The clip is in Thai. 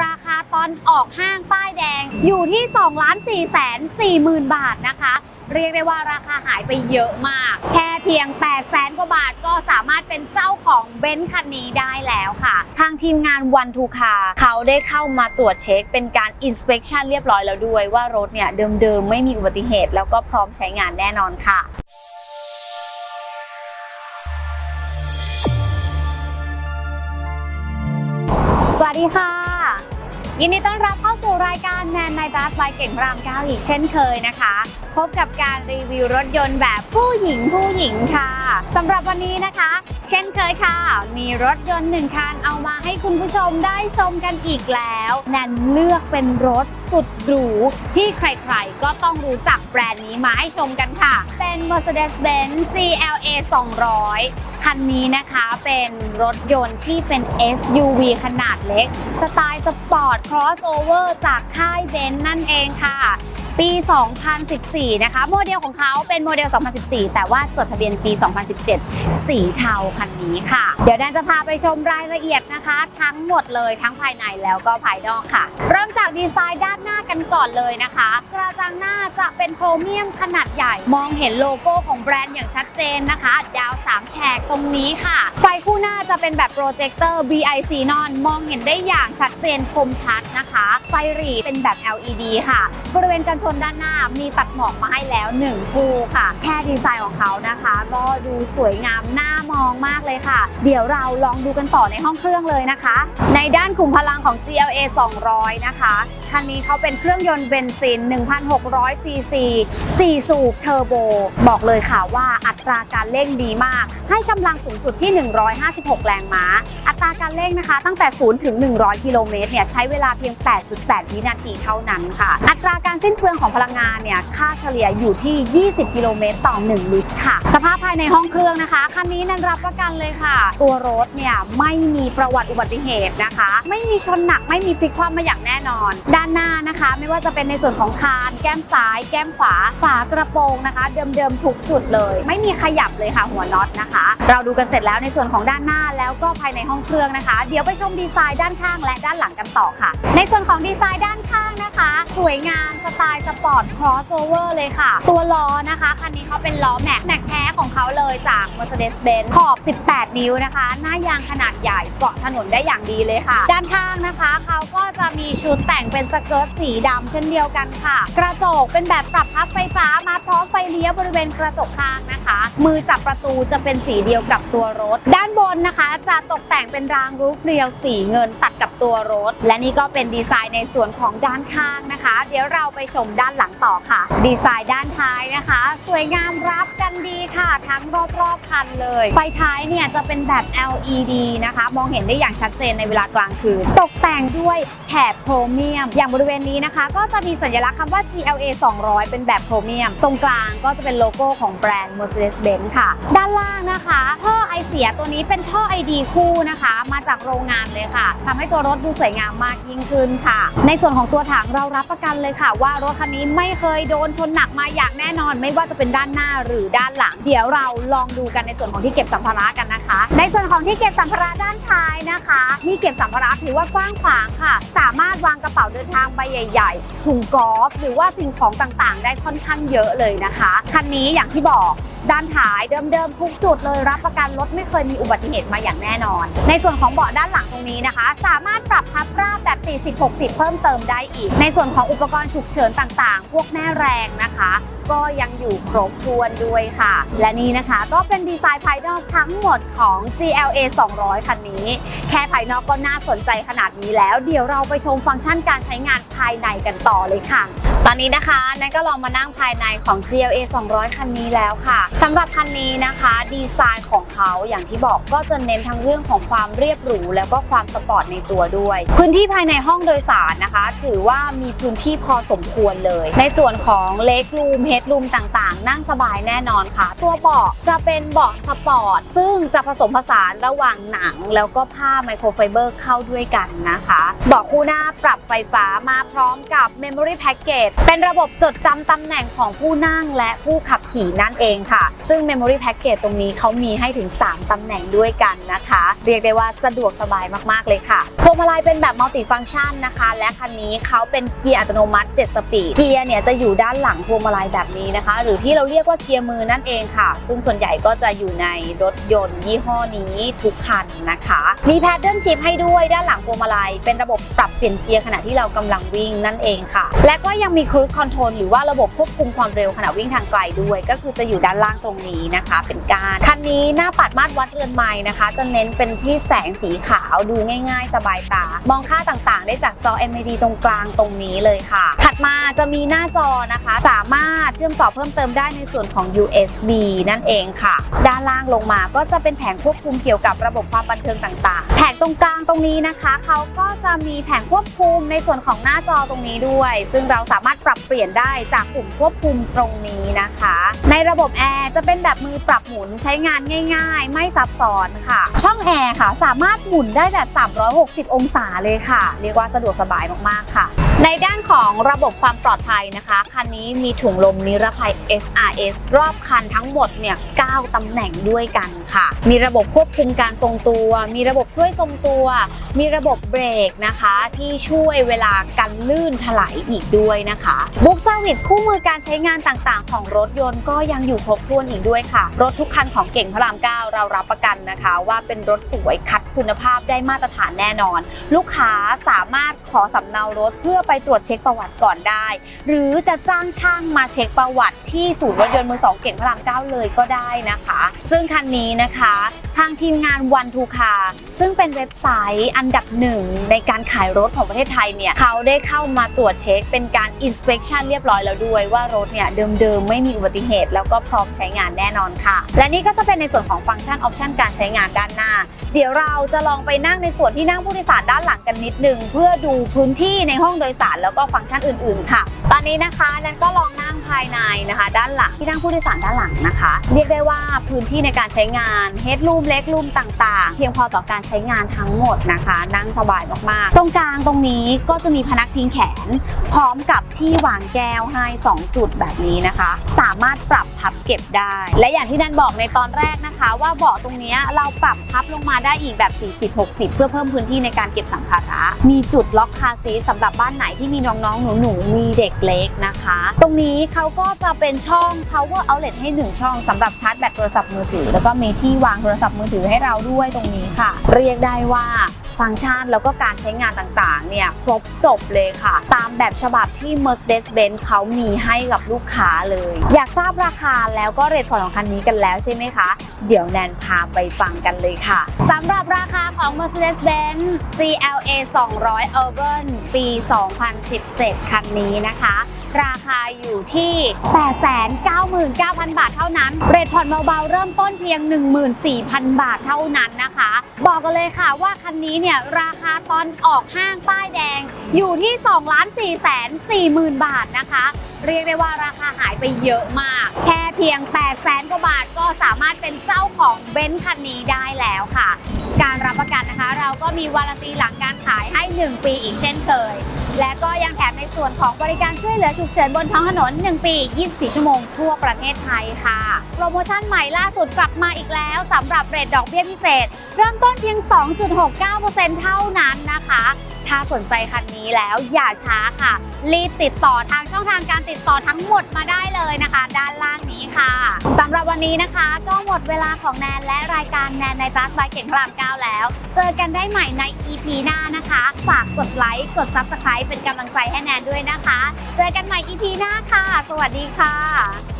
ราคาตอนออกห้างป้ายแดงอยู่ที่2ล้าน4แสน4หมื่นบาทนะคะ เรียกได้ว่าราคาหายไปเยอะมาก แค่เพียง 8 แสนกว่าบาทก็สามารถเป็นเจ้าของเบนซ์คันนี้ได้แล้วค่ะ ทางทีมงานวันทูคาเขาได้เข้ามาตรวจเช็คเป็นการ inspection เรียบร้อยแล้วด้วยว่ารถเนี่ยเดิมๆ ไม่มีอุบัติเหตุ แล้วก็พร้อมใช้งานแน่นอนค่ะสวัสดีค่ะ ยินดีต้อนรับเข้าสู่รายการแมนนายบัสบายเก่งพรามเก้าอีกเช่นเคยนะคะ พบกับการรีวิวรถยนต์แบบผู้หญิงผู้หญิงค่ะสำหรับวันนี้นะคะ เช่นเคยค่ะ มีรถยนต์หนึ่งคันเอามาให้คุณผู้ชมได้ชมกันอีกแล้วแนนเลือกเป็นรถสุดหรู ที่ใครๆ ก็ต้องรู้จักแบรนด์นี้มาให้ชมกันค่ะ เป็น Mercedes-Benz GLA 200 คันนี้นะคะเป็นรถยนต์ที่เป็น SUV ขนาดเล็ก สไตล์สปอร์ต crossover จากค่ายเบนซ์นั่นเองค่ะ ปี 2014 นะคะ โมเดลของเขาเป็นโมเดล 2014 แต่ว่าจดทะเบียนปี 2017 สีเทาคันนี้ค่ะ เดี๋ยวแดนจะพาไปชมรายละเอียดนะคะ ทั้งหมดเลยทั้งภายในแล้วก็ภายนอกค่ะ เริ่มจากดีไซน์ด้านหน้ากันก่อนเลยนะคะ กระจังหน้าจะเป็นโครเมียมขนาดใหญ่ มองเห็นโลโก้ของแบรนด์อย่างชัดเจนนะคะ ดาว 3 แฉกตรงนี้ค่ะ ไฟคู่หน้าจะเป็นแบบโปรเจคเตอร์ BIC นอน มองเห็นได้อย่างชัดเจนคมชัดนะคะ ไฟหรีเป็นแบบ LED ค่ะ บริเวณกันชนด้านหน้ามีตัดหมอกมาให้แล้ว1คู่ค่ะ แค่ดีไซน์ของเขานะคะ ก็ดูสวยงามน่ามองมากเลยค่ะ เดี๋ยวเราลองดูกันต่อในห้องเครื่องเลยนะคะ ในด้านขุมพลังของ GLA 200 นะคะ คันนี้เขาเป็นเครื่องยนต์เบนซิน 1,600 ซีซี 4 สูบเทอร์โบ บอกเลยค่ะว่าอัตราการเร่งดีมาก ให้กำลังสูงสุดที่ 156 แรงม้า อัตราการเร่งนะคะ ตั้งแต่ 0 ถึง 100 กิโลเมตรเนี่ยใช้เวลาเพียง 8.8 วินาทีเท่านั้นค่ะ อัตราการสิ้นเปลืองของพลังงานเนี่ยค่าเฉลี่ยอยู่ที่ 20 กิโลเมตรต่อ 1 ลิตรค่ะ สภาพภายในห้องเครื่องนะคะคันนี้นันรับประกันเลยค่ะ ตัวรถเนี่ยไม่มีประวัติอุบัติเหตุนะคะ ไม่มีชนหนักไม่มีพลิกคว่ำมาอย่างแน่นอนด้านหน้านะคะ ไม่ว่าจะเป็นในส่วนของคาน แก้มซ้าย แก้มขวา ฝากระโปรงนะคะ เดิมๆทุกจุดเลย ไม่มีขยับเลยค่ะหัวน็อตนะคะ เราดูกันเสร็จแล้วในส่วนของด้านหน้าแล้วก็ภายในห้องเครื่องนะคะ เดี๋ยวไปชมดีไซน์ด้านข้างและด้านหลังกันต่อค่ะ ในส่วนของดีไซน์ด้านข้างนะคะ สวยงามสไตล์สปอร์ต crossover เลยค่ะ ตัวล้อนะคะคันนี้เขาเป็นล้อแม็กแม็กแท้ของเขาเลยจาก Mercedes-Benz ขอบ 18 นิ้วนะคะ หน้ายางขนาดใหญ่เกาะถนนได้อย่างดีเลยค่ะ ด้านข้างนะคะเขาก็จะมีชุดแต่งเป็นสเกิร์ตสีดำเช่นเดียวกันค่ะ กระจกเป็นแบบปรับพับไฟฟ้ามาพร้อมไฟเลี้ยวบริเวณกระจกข้างนะคะ มือจับประตูจะเป็นสีเดียวียวกับตัวรถ ด้านบนนะคะ จะตกแต่งเป็นรางรูปเรียวสีเงินตัดกับตัวรถ และนี่ก็เป็นดีไซน์ในส่วนของด้านข้างนะคะ เดี๋ยวเราไปชมด้านหลังต่อค่ะ ดีไซน์ด้านท้ายนะคะ สวยงามรับกันดีค่ะ ทั้งรอบๆคันเลย ไฟท้ายเนี่ยจะเป็นแบบ LED นะคะ มองเห็นได้อย่างชัดเจนในเวลากลางคืน ตกแต่งด้วยแถบโครเมียม อย่างบริเวณนี้นะคะ ก็จะมีสัญลักษณ์คำว่า GLA 200 เป็นแบบโครเมียม ตรงกลางก็จะเป็นโลโก้ของแบรนด์ Mercedes-Benz ค่ะ ด้านล่างนะคะท่อไอเสียตัวนี้เป็นท่อ ID คู่นะคะ มาจากโรงงานเลยค่ะทำให้ตัวรถดูสวยงามมากยิ่งขึ้นค่ะ ในส่วนของตัวถังเรารับประกันเลยค่ะ ว่ารถคันนี้ไม่เคยโดนชนหนักมาอย่างแน่นอน ไม่ว่าจะเป็นด้านหน้าหรือด้านหลัง เดี๋ยวเราลองดูกันในส่วนของที่เก็บสัมภาระกันนะคะ ในส่วนของที่เก็บสัมภาระด้านท้ายนะคะ ที่เก็บสัมภาระถือว่ากว้างขวางค่ะ สามารถวางกระเป๋าเดินทางใบใหญ่ ๆ ถุงกอล์ฟหรือว่าสิ่งของต่างๆ ได้ค่อนข้างเยอะเลยนะคะ คันนี้อย่างที่บอกด้านท้ายเดิมๆทุกจุดเลยรับประกันรถไม่เคยมีอุบัติเหตุมาอย่างแน่นอน ในส่วนของเบาะด้านหลังตรงนี้นะคะ สามารถปรับพับราบแบบ 40-60 เพิ่มเติมได้อีก ในส่วนของอุปกรณ์ฉุกเฉินต่างๆ พวกแม่แรงนะคะก็ยังอยู่ครบถ้วนด้วยค่ะ และนี่นะคะก็เป็นดีไซน์ภายนอกทั้งหมดของ GLA 200 คันนี้ แค่ภายนอกก็น่าสนใจขนาดนี้แล้ว เดี๋ยวเราไปชมฟังก์ชันการใช้งานภายในกันต่อเลยค่ะ ตอนนี้นะคะแนนก็ลองมานั่งภายในของ GLA 200 คันนี้แล้วค่ะสำหรับคันนี้นะคะ ดีไซน์ของเขาอย่างที่บอกก็จะเน้นทั้งเรื่องของความเรียบหรูแล้วก็ความสปอร์ตในตัวด้วย พื้นที่ภายในห้องโดยสารนะคะ ถือว่ามีพื้นที่พอสมควรเลย ในส่วนของเล็กรูมเฮดรูมต่างๆ นั่งสบายแน่นอนค่ะ ตัวเบาะจะเป็นเบาะสปอร์ต ซึ่งจะผสมผสานระหว่างหนัง แล้วก็ผ้าไมโครไฟเบอร์เข้าด้วยกันนะคะ เบาะคู่หน้าปรับไฟฟ้ามาพร้อมกับ Memory Package เป็นระบบจดจำตำแหน่งของผู้นั่งและผู้ขับขี่นั่นเองค่ะ ซึ่ง Memory Package ตรงนี้เขามีให้ถึง 3ตำแหน่งด้วยกันนะคะ เรียกได้ว่าสะดวกสบายมากๆเลยค่ะพวงมาลัยเป็นแบบมัลติฟัง c t ชันนะคะ และคันนี้เขาเป็นเกียร์อัตโนมัติ 7 สปีดเกียร์เนี่ยจะอยู่ด้านหลังพวงมาลัยแบบนี้นะคะ หรือที่เราเรียกว่าเกียร์มือนั่นเองค่ะ ซึ่งส่วนใหญ่ก็จะอยู่ในรถยนต์ยี่ห้อนี้ทุกคันนะคะ มีแพดเดิลชิพให้ด้วยด้านหลังพวงมาลัยเป็นระบบปรับเปลี่ยนเกียร์ขณะที่เรากำลังวิ่งนั่นเองค่ะ และก็ยังมีครู i คอนโทรลหรือว่าระบบควบคุมความเร็วขณะวิ่งทางไกลด้วย ก็คือจะอยู่ด้านล่างตรงนี้นะคะ เป็นการคันนี้หน้าปัดมาตรวัดเรือนไม้นะคะ จะเน้นเป็นที่แสงสีขาวดูง่ายๆ สบายตา มองค่าต่างๆ ได้จากจอ LED ตรงกลางตรงนี้เลยค่ะ ถัดมาจะมีหน้าจอนะคะ สามารถเชื่อมต่อเพิ่มเติมได้ในส่วนของ USB นั่นเองค่ะ ด้านล่างลงมาก็จะเป็นแผงควบคุมเกี่ยวกับระบบความบันเทิงต่างๆ แผงตรงกลางตรงนี้นะคะ เขาก็จะมีแผงควบคุมในส่วนของหน้าจอตรงนี้ด้วย ซึ่งเราสามารถปรับเปลี่ยนได้จากปุ่มควบคุมตรงนี้นะคะ ในระบบแอร์จะเป็นแบบมือปรับหมุนใช้งานง่าย ๆ ไม่ซับซ้อนค่ะ ช่องแอร์ค่ะสามารถหมุนได้แบบ 360 องศาเลยค่ะ เรียกว่าสะดวกสบายมากๆค่ะ ในด้านของระบบความปลอดภัยนะคะ คันนี้มีถุงลมนิรภัย SRS รอบคันทั้งหมดเนี่ย 9 ตำแหน่งด้วยกันค่ะ มีระบบควบคุมการทรงตัว มีระบบช่วยทรงตัว มีระบบเบรกนะคะ ที่ช่วยเวลากันลื่นถลายอีกด้วยนะคะบุ๊กเซอร์วิสคู่มือการใช้งานต่างๆ ของรถยนต์ก็ยังอยู่ครบถ้วนอีกด้วยค่ะ รถทุกคันของเก่งพระราม 9 เรารับประกันนะคะ ว่าเป็นรถสวยคัดคุณภาพได้มาตรฐานแน่นอน ลูกค้าสามารถขอสำเนารถเพื่อไปไปตรวจเช็คประวัติก่อนได้ หรือจะจ้างช่างมาเช็คประวัติที่ศูนย์รถยนต์มือสองเก่งพระราม9เลยก็ได้นะคะ ซึ่งคันนี้นะคะทางทีมงานวันทูคาซึ่งเป็นเว็บไซต์อันดับหนึ่งในการขายรถของประเทศไทยเนี่ยเขาได้เข้ามาตรวจเช็คเป็นการ inspection เรียบร้อยแล้วด้วยว่ารถเนี่ยเดิมๆไม่มีอุบัติเหตุ แล้วก็พร้อมใช้งานแน่นอนค่ะ และนี่ก็จะเป็นในส่วนของฟังก์ชันออปชันการใช้งานด้านหน้า เดี๋ยวเราจะลองไปนั่งในส่วนที่นั่งผู้โดยสารด้านหลังกันนิดนึงเพื่อดูพื้นที่ในห้องโดยสารแล้วก็ฟังก์ชันอื่น ๆ ค่ะ ตอนนี้นะคะนั้นก็ลองนั่งภายในนะคะ ด้านหลังที่นั่งผู้โดยสารด้านหลังนะคะ เรียกได้ว่าพื้นที่ในการใช้งานเฮดรูมเล็กรูมต่างๆ เพียงพอต่อการใช้งานทั้งหมดนะคะ นั่งสบายมากๆ ตรงกลางตรงนี้ก็จะมีพนักพิงแขน พร้อมกับที่วางแก้วให้ 2 จุดแบบนี้นะคะ สามารถปรับพับเก็บได้ และอย่างที่นันบอกในตอนแรกนะคะ ว่าเบาะตรงนี้เราปรับพับลงมาได้อีกแบบ 40-60 เพื่อเพิ่มพื้นที่ในการเก็บสัมภาระมีจุดล็อกคาซีสำหรับบ้านไหนที่มีน้องๆ หนูๆ มีเด็กเล็กนะคะ ตรงนี้เขาก็จะเป็นช่อง power outlet ให้ 1 ช่องสำหรับชาร์จแบตโทรศัพท์มือถือ แล้วก็มีที่วางโทรศัพท์มือถือให้เราด้วยตรงนี้ค่ะ เรียกได้ว่า ฟังก์ชันแล้วก็การใช้งานต่างๆ เนี่ยครบจบเลยค่ะ ตามแบบฉบับที่ Mercedes-Benz เขามีให้กับลูกค้าเลย อยากทราบราคาแล้วก็เรทผ่อนของคันนี้กันแล้วใช่ไหมคะ เดี๋ยวแนนพาไปฟังกันเลยค่ะสำหรับราคาของ Mercedes-Benz GLA 200 Urban ปี 2017 คันนี้นะคะาอยู่ที่ 899,000 บาทเท่านั้น เรทผ่อนเบาๆ เริ่มต้นเพียง 14,000 บาทเท่านั้นนะคะ บอกกันเลยค่ะว่าคันนี้เนี่ยราคาตอนออกห้างป้ายแดงอยู่ที่2 4 4 0 0 0 0 บาทนะคะ เรียกได้ว่าราคาหายไปเยอะมาก แค่เพียง8 0 0 0 0 0กว่าบาทก็สามารถเป็นเจ้าของเบนซ์คันนี้ได้แล้วค่ะ การรับประกันนะคะ เราก็มีวารันตีหลังการขายให้ 1 ปีอีกเช่นเคย และก็ยังแถมในส่วนของบริการช่วยเหลือฉุกเฉินบนท้องถนน 1 ปี 24 ชั่วโมงทั่วประเทศไทยค่ะ โปรโมชั่นใหม่ล่าสุดกลับมาอีกแล้วสำหรับเรทดอกเบี้ยพิเศษ เริ่มต้นเพียง 2.69%เท่านั้นนะคะ ถ้าสนใจคันนี้แล้วอย่าช้าค่ะ รีบติดต่อทางช่องทางการติดต่อทั้งหมดมาได้เลยนะคะ ด้านล่างนี้ค่ะสำหรับวันนี้นะคะ ก็หมดเวลาของแนนและรายการแนนในจัสบายเก่งพระราม9แล้ว เจอกันได้ใหม่ใน EP หน้านะคะ ฝากกดไลค์กด Subscribe เป็นกำลังใจให้แนนด้วยนะคะ เจอกันใหม่ EP หน้าค่ะ สวัสดีค่ะ